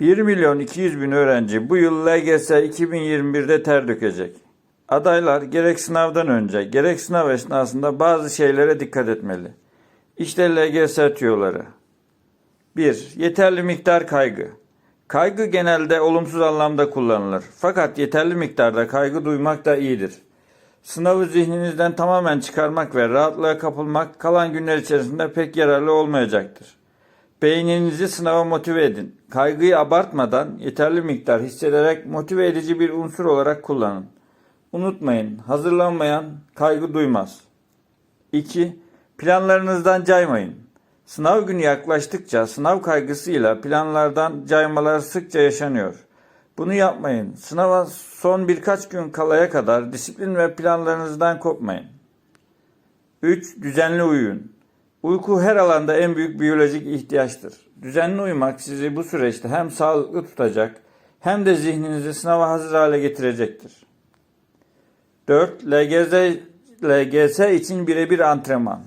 1 milyon 200 bin öğrenci bu yıl LGS 2021'de ter dökecek. Adaylar gerek sınavdan önce gerek sınav esnasında bazı şeylere dikkat etmeli. İşte LGS tüyoları. 1. Yeterli miktar kaygı. Kaygı genelde olumsuz anlamda kullanılır. Fakat yeterli miktarda kaygı duymak da iyidir. Sınavı zihninizden tamamen çıkarmak ve rahatlığa kapılmak kalan günler içerisinde pek yararlı olmayacaktır. Beyninizi sınava motive edin. Kaygıyı abartmadan yeterli miktar hissederek motive edici bir unsur olarak kullanın. Unutmayın, hazırlanmayan kaygı duymaz. 2. Planlarınızdan caymayın. Sınav günü yaklaştıkça sınav kaygısıyla planlardan caymalar sıkça yaşanıyor. Bunu yapmayın. Sınava son birkaç gün kalaya kadar disiplin ve planlarınızdan kopmayın. 3. Düzenli uyuyun. Uyku her alanda en büyük biyolojik ihtiyaçtır. Düzenli uyumak sizi bu süreçte hem sağlıklı tutacak hem de zihninizi sınava hazır hale getirecektir. 4. LGS, LGS için birebir antrenman.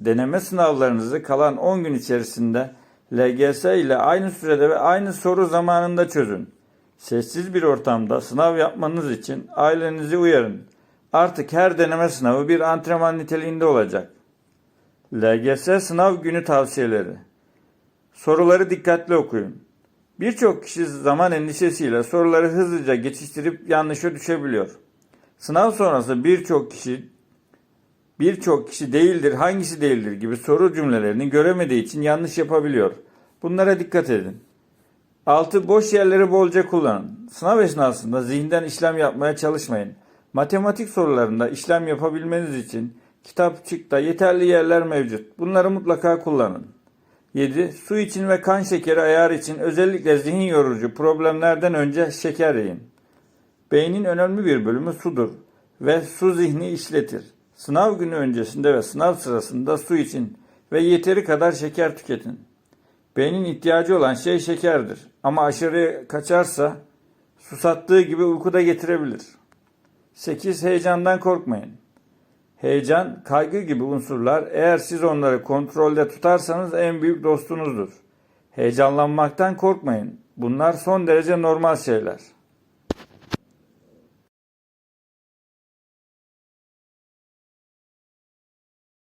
Deneme sınavlarınızı kalan 10 gün içerisinde LGS ile aynı sürede ve aynı soru zamanında çözün. Sessiz bir ortamda sınav yapmanız için ailenizi uyarın. Artık her deneme sınavı bir antrenman niteliğinde olacak. LGS sınav günü tavsiyeleri. Soruları dikkatli okuyun. Birçok kişi zaman endişesiyle soruları hızlıca geçiştirip yanlışa düşebiliyor. Sınav sonrası birçok kişi birçok kişi değildir, hangisi değildir gibi soru cümlelerini göremediği için yanlış yapabiliyor. Bunlara dikkat edin. 6. Boş yerleri bolca kullanın. Sınav esnasında zihinden işlem yapmaya çalışmayın. Matematik sorularında işlem yapabilmeniz için kitapçıkta yeterli yerler mevcut. Bunları mutlaka kullanın. 7. Su için ve kan şekeri ayarı için özellikle zihin yorucu problemlerden önce şeker yiyin. Beynin önemli bir bölümü sudur ve su zihni işletir. Sınav günü öncesinde ve sınav sırasında su için ve yeteri kadar şeker tüketin. Beynin ihtiyacı olan şey şekerdir ama aşırı kaçarsa susattığı gibi uyku da getirebilir. 8. Heyecandan korkmayın. Heyecan, kaygı gibi unsurlar eğer siz onları kontrolde tutarsanız en büyük dostunuzdur. Heyecanlanmaktan korkmayın. Bunlar son derece normal şeyler.